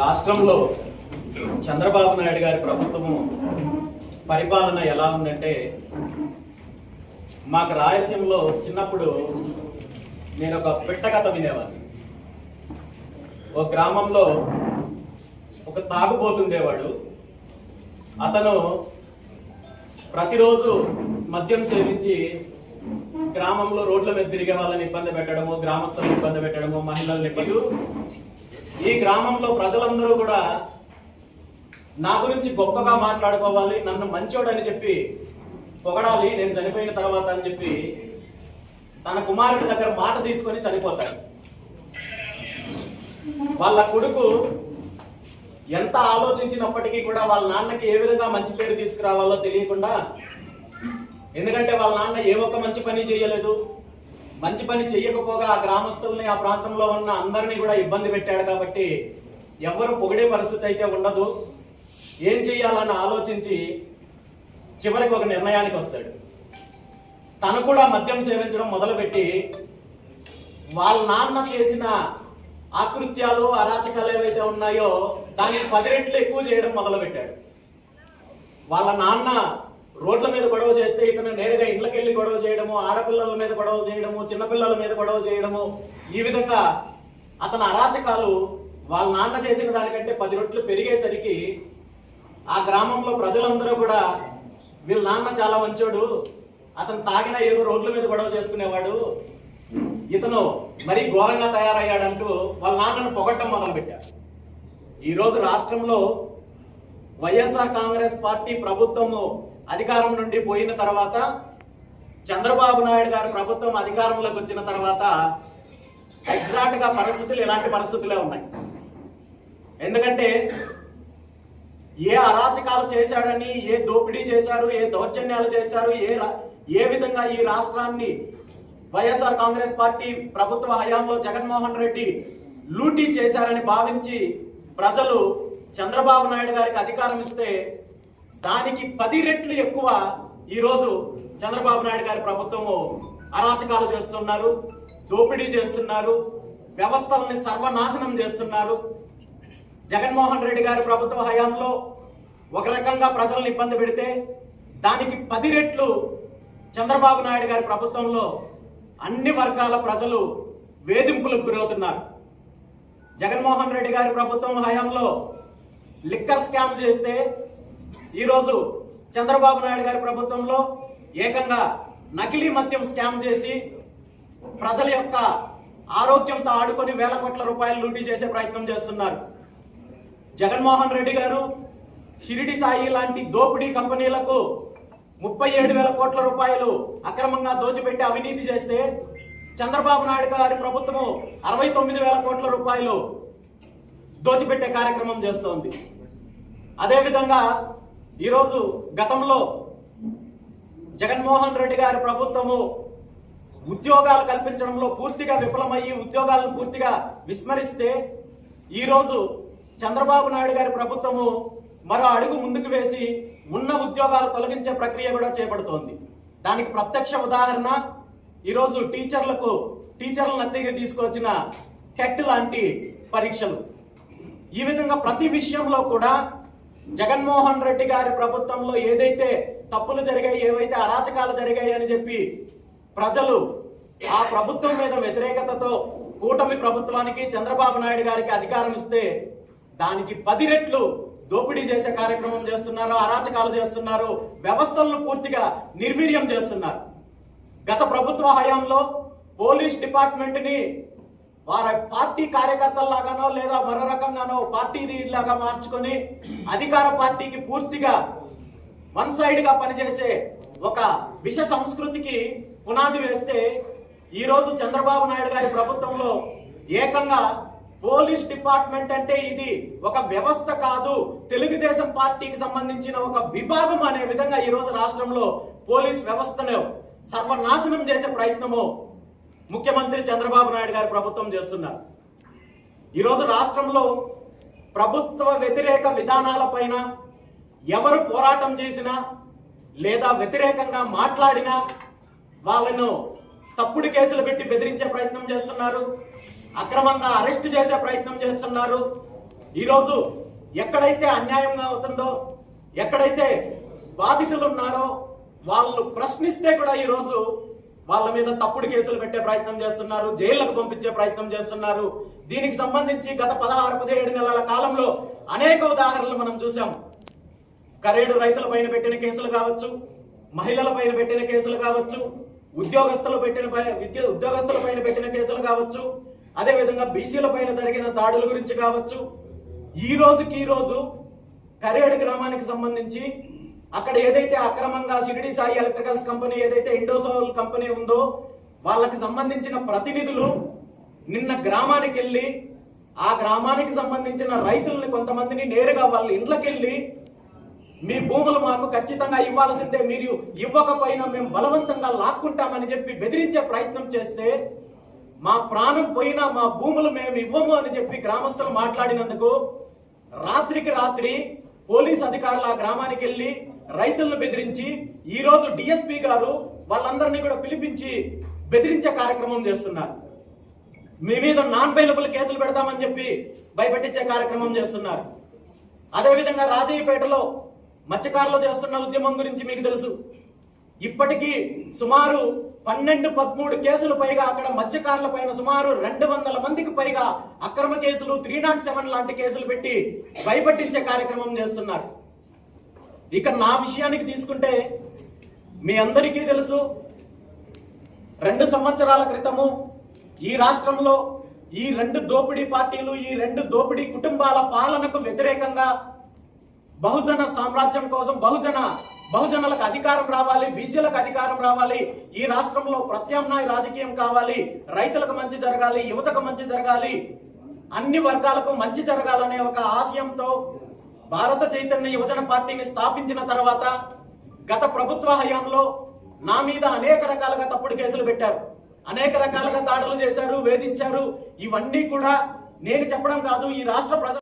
రాష్ట్రంలో చంద్రబాబు నాయుడు గారి ప్రభుత్వము పరిపాలన ఎలా ఉందంటే మాకు రాయలసీమలో చిన్నప్పుడు నేను ఒక పిట్ట కథ వినేవాడిని. ఒక గ్రామంలో ఒక తాగుబోతుండేవాడు. అతను ప్రతిరోజు మద్యం సేవించి గ్రామంలో రోడ్ల మీద తిరిగే వాళ్ళని ఇబ్బంది పెట్టడము గ్రామస్తులను ఇబ్బంది పెట్టడము మహిళలను ఇబ్బంది ఈ గ్రామంలో ప్రజలందరూ కూడా నా గురించి గొప్పగా మాట్లాడుకోవాలి నన్ను మంచోడని చెప్పి పొగడాలి నేను చనిపోయిన తర్వాత అని చెప్పి తన కుమారుడి దగ్గర మాట తీసుకొని చనిపోతాడు వాళ్ళ కొడుకు ఎంత ఆలోచించినప్పటికీ కూడా వాళ్ళ నాన్నకి ఏ విధంగా మంచి పేరు తీసుకురావాలో తెలియకుండా ఎందుకంటే వాళ్ళ నాన్న ఏ ఒక్క మంచి పని చేయలేదు మంచి పని చెయ్యకపోగా ఆ గ్రామస్తుల్ని ఆ ప్రాంతంలో ఉన్న అందరినీ కూడా ఇబ్బంది పెట్టాడు కాబట్టి ఎవరు పొగిడే పరిస్థితి అయితే ఉండదు. ఏం చెయ్యాలని ఆలోచించి చివరికి ఒక నిర్ణయానికి వస్తాడు. తను కూడా మద్యం సేవించడం మొదలుపెట్టి వాళ్ళ నాన్న చేసిన ఆకృత్యాలు అరాచకాలు ఏవైతే ఉన్నాయో దానికి పది రెట్లు ఎక్కువ చేయడం మొదలుపెట్టాడు. వాళ్ళ నాన్న రోడ్ల మీద గొడవ చేస్తే ఇతను నేరుగా ఇళ్ళకెళ్ళి గొడవ చేయడము ఆడపిల్లల మీద గొడవ చేయడము చిన్నపిల్లల మీద గొడవ చేయడము. ఈ విధంగా అతని అరాచకాలు వాళ్ళ నాన్న చేసిన దానికంటే పది రొట్లు పెరిగేసరికి ఆ గ్రామంలో ప్రజలందరూ కూడా వీళ్ళ నాన్న చాలా మంచోడు అతను తాగిన ఏదో రోడ్ల మీద గొడవ చేసుకునేవాడు. ఇతను మరీ ఘోరంగా తయారయ్యాడంటూ వాళ్ళ నాన్నను పొగట్టం మొదలుపెట్టారు. ఈరోజు రాష్ట్రంలో వైఎస్ఆర్ కాంగ్రెస్ పార్టీ ప్రభుత్వము అధికారం నుండి పోయిన తర్వాత చంద్రబాబు నాయుడు గారు ప్రభుత్వం అధికారంలోకి వచ్చిన తర్వాత ఎగ్జాక్ట్గా పరిస్థితులు ఇలాంటి పరిస్థితులే ఉన్నాయి. ఎందుకంటే ఏ అరాచకాలు చేశాడని ఏ దోపిడీ చేశారు ఏ దౌర్జన్యాలు చేశారు ఏ రా- ఏ విధంగా ఈ రాష్ట్రాన్ని వైఎస్ఆర్ కాంగ్రెస్ పార్టీ ప్రభుత్వ హయాంలో జగన్మోహన్ రెడ్డి లూటీ చేశారని భావించి ప్రజలు చంద్రబాబు నాయుడు గారికి అధికారం ఇస్తే దానికి పది రెట్లు ఎక్కువ ఈరోజు చంద్రబాబు నాయుడు గారి ప్రభుత్వము అరాచకాలు చేస్తున్నారు దోపిడీ చేస్తున్నారు వ్యవస్థలని సర్వనాశనం చేస్తున్నారు. జగన్మోహన్ రెడ్డి గారి ప్రభుత్వ హయాంలో ఒక రకంగా ప్రజలను ఇబ్బంది పెడితే దానికి పది రెట్లు చంద్రబాబు నాయుడు గారి ప్రభుత్వంలో అన్ని వర్గాల ప్రజలు వేధింపులకు గురవుతున్నారు. జగన్మోహన్ రెడ్డి గారి ప్రభుత్వం హయాంలో లిక్కర్ స్కామ్ చేస్తే ఈరోజు చంద్రబాబు నాయుడు గారి ప్రభుత్వంలో ఏకంగా నకిలీ మద్యం స్కామ్ చేసి ప్రజల యొక్క ఆరోగ్యంతో ఆడుకొని వేల కోట్ల రూపాయలు లూటీ చేసే ప్రయత్నం చేస్తున్నారు. జగన్మోహన్ రెడ్డి గారు షిరిడి సాయి లాంటి దోపిడీ కంపెనీలకు ముప్పై ఏడు వేల కోట్ల రూపాయలు అక్రమంగా దోచిపెట్టి అవినీతి చేస్తే చంద్రబాబు నాయుడు గారి ప్రభుత్వము అరవై తొమ్మిది వేల కోట్ల రూపాయలు దోచిపెట్టే కార్యక్రమం చేస్తోంది. అదేవిధంగా ఈరోజు గతంలో జగన్మోహన్ రెడ్డి గారి ప్రభుత్వము ఉద్యోగాలు కల్పించడంలో పూర్తిగా విఫలమయ్యి ఉద్యోగాలను పూర్తిగా విస్మరిస్తే ఈరోజు చంద్రబాబు నాయుడు గారి ప్రభుత్వము మరో అడుగు ముందుకు వేసి ఉన్న ఉద్యోగాలు తొలగించే ప్రక్రియ కూడా చేపడుతోంది. దానికి ప్రత్యక్ష ఉదాహరణ ఈరోజు టీచర్లకు టీచర్లను అద్దెగా తీసుకొచ్చిన టెట్ లాంటి పరీక్షలు. ఈ విధంగా ప్రతి విషయంలో కూడా జగన్మోహన్ రెడ్డి గారి ప్రభుత్వంలో ఏదైతే తప్పులు జరిగాయి ఏవైతే అరాచకాలు జరిగాయి అని చెప్పి ప్రజలు ఆ ప్రభుత్వం మీద వ్యతిరేకతతో కూటమి ప్రభుత్వానికి చంద్రబాబు నాయుడు గారికి అధికారం ఇస్తే దానికి పది రెట్లు దోపిడీ చేసే కార్యక్రమం చేస్తున్నారు అరాచకాలు చేస్తున్నారు వ్యవస్థలను పూర్తిగా నిర్వీర్యం చేస్తున్నారు. గత ప్రభుత్వ హయాంలో పోలీస్ డిపార్ట్మెంట్ని వారి పార్టీ కార్యకర్తల్లాగానో లేదా మరో రకంగానో పార్టీ లాగా మార్చుకొని అధికార పార్టీకి పూర్తిగా వన్ సైడ్గా పనిచేసే ఒక విష సంస్కృతికి పునాది వేస్తే ఈరోజు చంద్రబాబు నాయుడు గారి ప్రభుత్వంలో ఏకంగా పోలీస్ డిపార్ట్మెంట్ అంటే ఇది ఒక వ్యవస్థ కాదు. తెలుగుదేశం పార్టీకి సంబంధించిన ఒక విభాగం అనే విధంగా ఈరోజు రాష్ట్రంలో పోలీస్ వ్యవస్థను సర్వనాశనం చేసే ప్రయత్నము ముఖ్యమంత్రి చంద్రబాబు నాయుడు గారు ప్రభుత్వం చేస్తున్నారు. ఈరోజు రాష్ట్రంలో ప్రభుత్వ వ్యతిరేక విధానాలపైన ఎవరు పోరాటం చేసినా లేదా వ్యతిరేకంగా మాట్లాడినా వాళ్ళను తప్పుడు కేసులు పెట్టి బెదిరించే ప్రయత్నం చేస్తున్నారు. అక్రమంగా అరెస్ట్ చేసే ప్రయత్నం చేస్తున్నారు. ఈరోజు ఎక్కడైతే అన్యాయంగా అవుతుందో ఎక్కడైతే బాధితులు ఉన్నారో వాళ్ళు ప్రశ్నిస్తే కూడా ఈరోజు వాళ్ళ మీద తప్పుడు కేసులు పెట్టే ప్రయత్నం చేస్తున్నారు జైళ్ళకు పంపించే ప్రయత్నం చేస్తున్నారు. దీనికి సంబంధించి గత పదహారు పదిహేడు నెలల కాలంలో అనేక ఉదాహరణలు మనం చూసాం కరేడు రైతుల పైన పెట్టిన కేసులు కావచ్చు మహిళల పైన పెట్టిన కేసులు కావచ్చు ఉద్యోగస్తులు పెట్టిన పై- విద్య- ఉద్యోగస్తుల పైన పెట్టిన కేసులు కావచ్చు అదే విధంగా బీసీల పైన జరిగిన దాడుల గురించి కావచ్చు. ఈ రోజుకి ఈ రోజు కరేడు గ్రామానికి సంబంధించి అక్కడ ఏదైతే అక్రమంగా షిరిడి సాయి ఎలక్ట్రికల్స్ కంపెనీ ఏదైతే ఇండోసోల్ కంపెనీ ఉందో వాళ్ళకి సంబంధించిన ప్రతినిధులు నిన్న గ్రామానికి వెళ్ళి ఆ గ్రామానికి సంబంధించిన రైతుల్ని కొంతమందిని నేరుగా వాళ్ళ ఇండ్లకెళ్ళి మీ భూములు మాకు ఖచ్చితంగా ఇవ్వాల్సిందే మీరు ఇవ్వకపోయినా మేము బలవంతంగా లాక్కుంటామని చెప్పి బెదిరించే ప్రయత్నం చేస్తే మా ప్రాణం పోయినా మా భూములు మేము ఇవ్వము అని చెప్పి గ్రామస్తులు మాట్లాడినందుకు రాత్రికి రాత్రి పోలీస్ అధికారులు ఆ గ్రామానికి వెళ్ళి రైతులను బెదిరించి ఈరోజు డిఎస్పీ గారు వాళ్ళందరినీ కూడా పిలిపించి బెదిరించే కార్యక్రమం చేస్తున్నారు. మీ మీద నాన్ బెయిలబుల్ కేసులు పెడతామని చెప్పి భయపెట్టించే కార్యక్రమం చేస్తున్నారు. అదేవిధంగా రాజయ్యపేటలో మత్స్యకారులు చేస్తున్న ఉద్యమం గురించి మీకు తెలుసు. ఇప్పటికీ సుమారు పన్నెండు పదమూడు కేసులు పైగా అక్కడ మత్స్యకారుల పైన సుమారు రెండు వందల మందికి పైగా అక్రమ కేసులు త్రీ నాట్ సెవెన్ లాంటి కేసులు పెట్టి భయపట్టించే కార్యక్రమం చేస్తున్నారు. ఇక నా విషయానికి తీసుకుంటే మీ అందరికీ తెలుసు రెండు సంవత్సరాల క్రితము ఈ రాష్ట్రంలో ఈ రెండు దోపిడీ పార్టీలు ఈ రెండు దోపిడీ కుటుంబాల పాలనకు వ్యతిరేకంగా బహుజన సామ్రాజ్యం కోసం బహుజన బహుజనులకు అధికారం రావాలి బీసీలకు అధికారం రావాలి ఈ రాష్ట్రంలో ప్రత్యామ్నాయ రాజకీయం కావాలి రైతులకు మంచి జరగాలి యువతకు మంచి జరగాలి అన్ని వర్గాలకు మంచి జరగాలనే ఒక ఆశయంతో భారత చైతన్య యువజన పార్టీని స్థాపించిన తర్వాత గత ప్రభుత్వ హయాంలో నా మీద అనేక రకాలుగా తప్పుడు కేసులు పెట్టారు. అనేక రకాలుగా దాడులు చేశారు వేధించారు. ఇవన్నీ కూడా నేను చెప్పడం కాదు ఈ రాష్ట్ర ప్రజలు